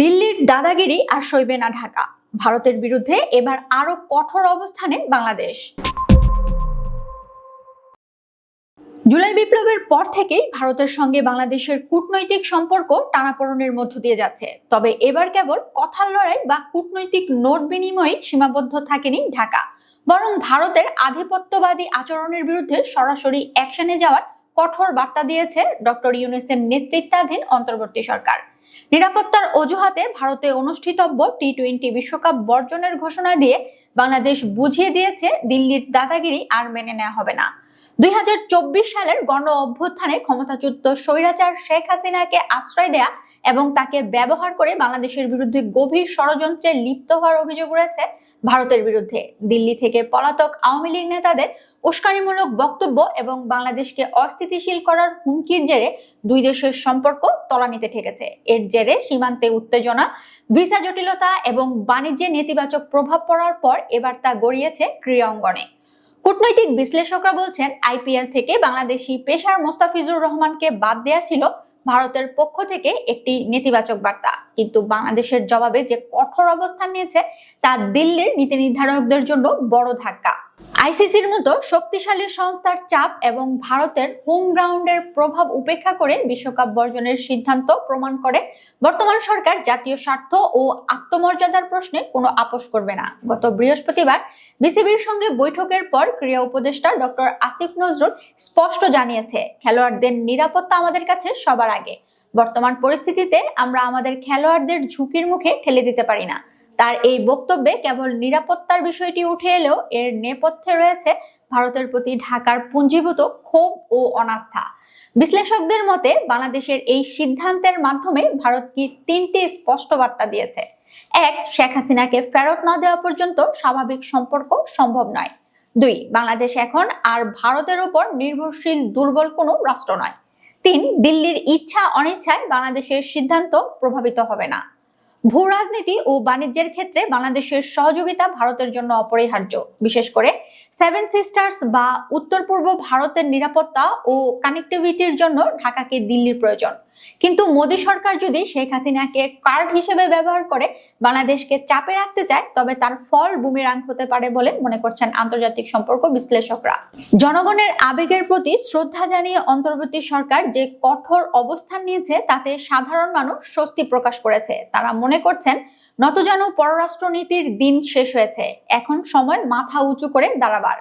দিল্লির দাদাগিরি আর সইবে না ঢাকা। ভারতের বিরুদ্ধে এবার আরও কঠোর অবস্থানে বাংলাদেশ। জুলাই বিপ্লবের পর থেকেই ভারতের সঙ্গে বাংলাদেশের কূটনৈতিক সম্পর্ক টানাপোড়েনের মধ্য দিয়ে যাচ্ছে। তবে এবার কেবল কথার লড়াই বা কূটনৈতিক নোট বিনিময়ে সীমাবদ্ধ থাকেনি ঢাকা। বরং ভারতের আধিপত্যবাদী আচরণের বিরুদ্ধে সরাসরি অ্যাকশনে যাওয়ার কঠোর বার্তা দিয়েছে ডক্টর ইউনেসের নেতৃত্বাধীন অন্তর্বর্তী সরকার। নিরাপত্তার অজুহাতে ভারতে অনুষ্ঠিতব্য টি টোয়েন্টি বিশ্বকাপ বর্জনের ঘোষণা দিয়ে বাংলাদেশ বুঝিয়ে দিয়েছে দিল্লির দাদাগিরি আর মেনে নেওয়া হবে না। দুই হাজার চব্বিশ সালের গণ অভ্যুত্থানে ক্ষমতাচ্যুত স্বৈরাচার শেখ হাসিনাকে আশ্রয় দেয়া এবং তাকে ব্যবহার করে বাংলাদেশের বিরুদ্ধে গভীর ষড়যন্ত্রে লিপ্ত হওয়ার অভিযোগ রয়েছে ভারতের বিরুদ্ধে। দিল্লি থেকে পলাতক আওয়ামী লীগ নেতাদের উস্কানিমূলক বক্তব্য এবং বাংলাদেশকে অস্থিতিশীল করার হুমকির জেরে দুই দেশের সম্পর্ক তলানিতে ঠেকেছে। এর জেরে সীমান্তে উত্তেজনা, ভিসা জটিলতা এবং বাণিজ্যে নেতিবাচক প্রভাব পড়ার পর এবার তা গড়িয়েছে ক্রীড়া অঙ্গনে কূটনৈতিক বিশ্লেষকরা বলছেন, আইপিএল থেকে বাংলাদেশি পেশার মোস্তাফিজুর রহমানকে বাদ দেয়া ছিল ভারতের পক্ষ থেকে একটি নেতিবাচক বার্তা। কিন্তু বাংলাদেশের জবাবে যে কঠোর অবস্থান নিয়েছে, তা দিল্লির নীতি নির্ধারকদের জন্য বড় ধাক্কা। আইসিসির মতো শক্তিশালী সংস্থার চাপ এবং ভারতের হোম গ্রাউন্ডের প্রভাব উপেক্ষা করে বিশ্বকাপ বর্জনের সিদ্ধান্ত প্রমাণ করে, বর্তমান সরকার জাতীয় স্বার্থ ও আত্মমর্যাদার প্রশ্নে কোনো আপোষ করবে না। গত বৃহস্পতিবার বিসিবির সঙ্গে বৈঠকের পর ক্রীড়া উপদেষ্টা ডক্টর আসিফ নজরুল স্পষ্ট জানিয়েছে, খেলোয়াড়দের নিরাপত্তা আমাদের কাছে সবার আগে। বর্তমান পরিস্থিতিতে আমরা আমাদের খেলোয়াড়দের ঝুঁকির মুখে ঠেলে দিতে পারি না। তার এই বক্তব্যে কেবল নিরাপত্তার বিষয়টি উঠে এলেও এর নেপথ্যে রয়েছে ভারতের প্রতি ঢাকার পুঞ্জীভূত ক্ষোভ ও অনাস্থা। বিশ্লেষকদের মতে, বাংলাদেশের এই সিদ্ধান্তের মাধ্যমে ভারত কি তিনটি স্পষ্ট বার্তা দিয়েছে? এক, শেখ হাসিনাকে ফেরত না দেওয়া পর্যন্ত স্বাভাবিক সম্পর্ক সম্ভব নয়। দুই, বাংলাদেশ এখন আর ভারতের উপর নির্ভরশীল, দুর্বল কোনো রাষ্ট্র নয়। তিন, দিল্লির ইচ্ছা অনিচ্ছায় বাংলাদেশের সিদ্ধান্ত প্রভাবিত হবে না। ভূ রাজনীতি ও বাণিজ্যের ক্ষেত্রে বাংলাদেশের সহযোগিতা ভারতের জন্য অপরিহার্য। বিশেষ করে সেভেন সিস্টার্স বা উত্তর পূর্ব ভারতের নিরাপত্তা ও কানেক্টিভিটির জন্য ঢাকাকে দিল্লির প্রয়োজন। কিন্তু মোদী সরকার যদি শেখ হাসিনাকে কার্ড হিসেবে ব্যবহার করে বাংলাদেশকে চাপে রাখতে চায়, তবে তার ফল বুমিরাং হতে পারে বলে মনে করছেন আন্তর্জাতিক সম্পর্ক বিশ্লেষকরা। জনগণের আবেগের প্রতি শ্রদ্ধা জানিয়ে অন্তর্বর্তী সরকার যে কঠোর অবস্থান নিয়েছে, তাতে সাধারণ মানুষ স্বস্তি প্রকাশ করেছে। তারা মনে করছেন নতজানু পররাষ্ট্রনীতির দিন শেষ হয়েছে। এখন সময় মাথা উঁচু করে দাঁড়াবার।